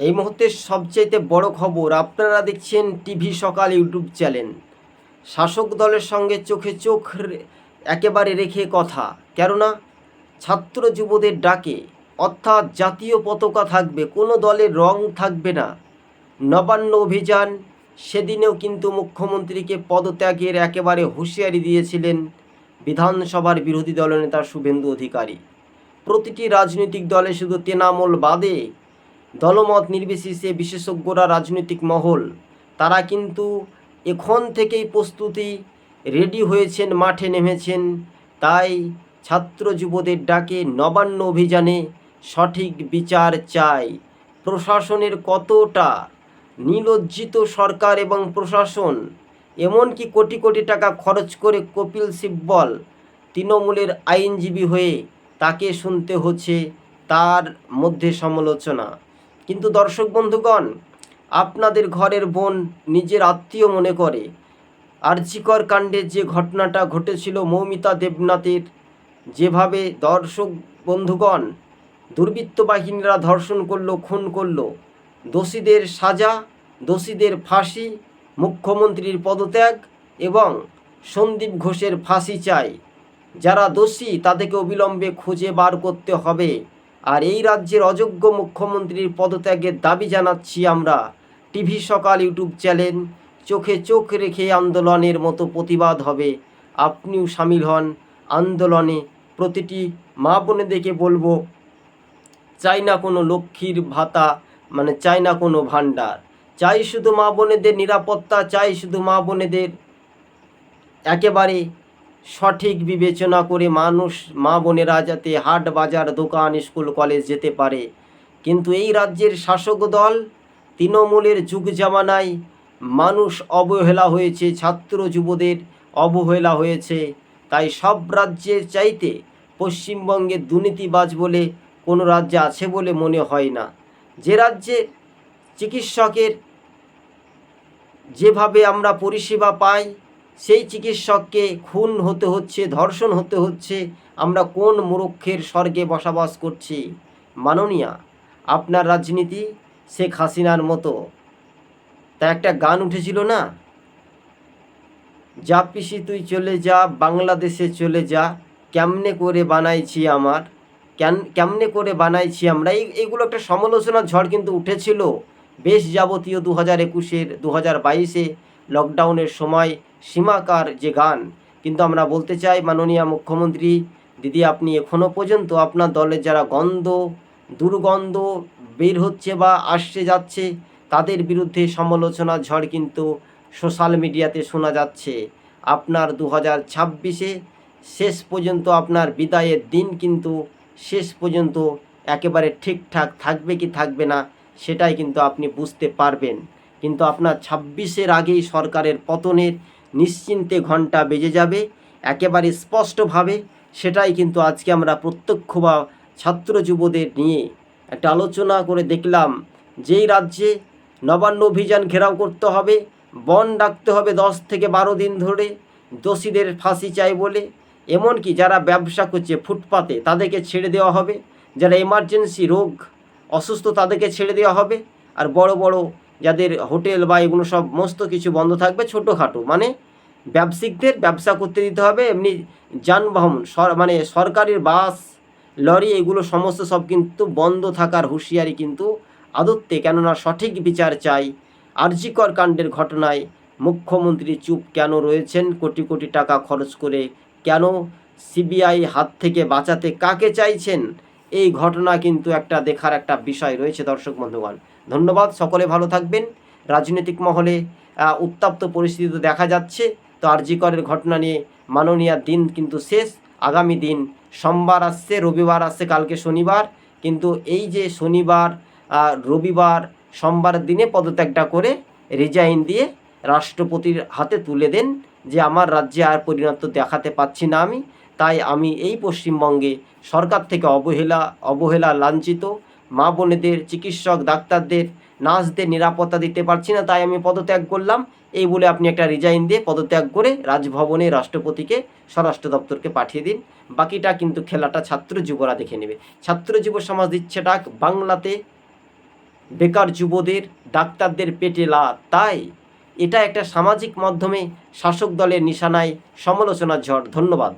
এই মুহূর্তে সবচাইতে বড় খবর আপনারা দেখছেন টিভি সকাল ইউটিউব চ্যানেল। শাসক দলের সঙ্গে চোখে চোখ একেবারে রেখে কথা। কেননা, ছাত্র যুবদের ডাকে, অর্থাৎ জাতীয় পতাকা থাকবে, কোনো দলের রং থাকবে না। নবান্ন অভিযান, সেদিনেও কিন্তু মুখ্যমন্ত্রীকে পদত্যাগের একেবারে হুঁশিয়ারি দিয়েছিলেন বিধানসভার বিরোধী দলনেতা শুভেন্দু অধিকারী। প্রতিটি রাজনৈতিক দলে শুধু তৃণমূল বাদে দলমত নির্বিশেষে বিশেষজ্ঞরা রাজনৈতিক মহল। তারা কিন্তু এখন থেকেই প্রস্তুতি রেডি হয়েছেন, মাঠে নেমেছেন। তাই ছাত্র যুবদের ডাকে নবান্ন অভিযানে সঠিক বিচার চাই। প্রশাসনের কতটা নিলজ্জিত সরকার এবং প্রশাসন, এমনকি কোটি কোটি টাকা খরচ করে কপিল সিব্বল তৃণমূলের আইনজীবী হয়ে তাকে শুনতে হচ্ছে, তার মধ্যে সমালোচনা। কিন্তু দর্শক বন্ধুগণ, আপনাদের ঘরের বোন নিজের আত্মীয় মনে করে আর্যিকর কাণ্ডের যে ঘটনাটা ঘটেছিল মৌমিতা দেবনাথের, যেভাবে দর্শক বন্ধুগণ দুর্বৃত্ত বাহিনীরা ধর্ষণ করল, খুন করল, দোষীদের সাজা, দোষীদের ফাঁসি, মুখ্যমন্ত্রীর পদত্যাগ এবং সন্দীপ ঘোষের ফাঁসি চাই। যারা দোষী, তাদেরকে অবিলম্বে খুঁজে বার করতে হবে। আর এই রাজ্যের অযোগ্য মুখ্যমন্ত্রীর পদত্যাগের দাবি জানাচ্ছি আমরা। টিভি সকাল ইউটিউব চ্যানেল, চোখে চোখ রেখে আন্দোলনের মতো প্রতিবাদ হবে। আপনিও সামিল হন আন্দোলনে। প্রতিটি মা বোনেদেরকে বলব, চাই না কোনো লক্ষ্মীর ভাতা মানে চাই না কোনো ভাণ্ডার। চাই শুধু মা বোনেদের নিরাপত্তা, চাই শুধু মা বোনেদের একেবারে সঠিক বিবেচনা করে মানুষ মা বোনেরা যাতে হাট বাজার, দোকান, স্কুল, কলেজ যেতে পারে। কিন্তু এই রাজ্যের শাসক দল তৃণমূলের যুগ জামানায় মানুষ অবহেলা হয়েছে, ছাত্র যুবদের অবহেলা হয়েছে। তাই সব রাজ্যের চাইতে পশ্চিমবঙ্গে দুর্নীতিবাজ বলে কোনো রাজ্যে আছে বলে মনে হয় না। যে রাজ্যে চিকিৎসকের যেভাবে আমরা পরিষেবা পাই সেই চিকিৎসককে খুন হতে হচ্ছে, ধর্ষণ হতে হচ্ছে। আমরা কোন মুরক্ষের স্বর্গে বসবাস করছি? মাননীয়া, আপনার রাজনীতি শেখ হাসিনার মতো। তা একটা গান উঠেছিল না? যা পিসি তুই চলে যা, বাংলাদেশে চলে যা, কেমনে করে বানাইছি আমার? কেন, কেমনে করে বানাইছি আমরা? এই, এইগুলো একটা সমালোচনার ঝড় কিন্তু উঠেছিল। বেশ যাবতীয় দু হাজার একুশের দু হাজার বাইশে লকডাউনের সময় সীমাকার যে গান। কিন্তু আমরা বলতে চাই, মাননীয় মুখ্যমন্ত্রী, দিদি আপনি এখনও পর্যন্ত আপনার দলের যারা গন্ধ, দুর্গন্ধ বের হচ্ছে বা আসছে যাচ্ছে, তাদের বিরুদ্ধে সমালোচনা ঝড় কিন্তু সোশ্যাল মিডিয়াতে শোনা যাচ্ছে। আপনার দু হাজার ছাব্বিশে শেষ পর্যন্ত আপনার বিদায়ের দিন কিন্তু শেষ পর্যন্ত একেবারে ঠিকঠাক থাকবে কি থাকবে না, সেটাই কিন্তু আপনি বুঝতে পারবেন। কিন্তু আপনার ছাব্বিশের আগেই সরকারের পতনের নিশ্চিন্তে ঘণ্টা বেজে যাবে, একেবারে স্পষ্টভাবে। সেটাই কিন্তু আজকে আমরা প্রত্যক্ষ বা ছাত্র যুবদের নিয়ে একটা আলোচনা করে দেখলাম। যেই রাজ্যে নবান্ন অভিযান ঘেরাও করতে হবে, বন ডাকতে হবে দশ থেকে বারো দিন ধরে, দোষীদের ফাঁসি চাই বলে। এমনকি যারা ব্যবসা করছে ফুটপাতে, তাদেরকে ছেড়ে দেওয়া হবে। যারা এমার্জেন্সি রোগ, অসুস্থ, তাদেরকে ছেড়ে দেওয়া হবে। আর বড় বড় যাদের হোটেল বা এগুলো সব সমস্ত কিছু বন্ধ থাকবে, ছোটোখাটো। মানে ব্যবসায়িকদের ব্যবসা করতে দিতে হবে, এমনি যানবাহন মানে সরকারের বাস, লরি, এগুলো সমস্ত সব কিন্তু বন্ধ থাকার হুঁশিয়ারি কিন্তু আদত্তে। কেননা সঠিক বিচার চাই। আরজিকর কাণ্ডের ঘটনায় মুখ্যমন্ত্রী চুপ কেন রয়েছেন? কোটি কোটি টাকা খরচ করে কেন সিবিআই হাত থেকে বাঁচাতে কাকে চাইছেন? এই ঘটনা কিন্তু একটা দেখার একটা বিষয় রয়েছে, দর্শক বন্ধুগণ। ধন্যবাদ, সকলে ভালো থাকবেন। রাজনৈতিক মহলে উত্তপ্ত পরিস্থিতি দেখা যাচ্ছে। তো আরজিকরের ঘটনা নিয়ে মাননীয়ার দিন কিন্তু শেষ। আগামী দিন সোমবার আসছে, রবিবার আসছে, কালকে শনিবার। কিন্তু এই যে শনিবার রবিবার সোমবার দিনে পদত্যাগটা করে রিজাইন দিয়ে রাষ্ট্রপতির হাতে তুলে দেন যে, আমার রাজ্যে আর পরিণত দেখাতে পাচ্ছি না আমি। তাই আমি এই পশ্চিমবঙ্গে সরকার থেকে অবহেলা অবহেলা লাঞ্ছিত, মা বোনেদের, চিকিৎসক, ডাক্তারদের, নার্সদের নিরাপত্তা দিতে পারছি না, তাই আমি পদত্যাগ করলাম। এই বলে আপনি একটা রিজাইন দিয়ে পদত্যাগ করে রাজভবনে রাষ্ট্রপতিকে স্বরাষ্ট্র দপ্তরকে পাঠিয়ে দিন। বাকিটা কিন্তু খেলাটা ছাত্র যুবরা দেখে নেবে। ছাত্র যুব সমাজ দিচ্ছে ডাক, বাংলাতে বেকার যুবদের, ডাক্তারদের পেটে লাত তাই এটা একটা সামাজিক মাধ্যমে শাসক দলের নিশানায় সমালোচনার ঝড়। ধন্যবাদ।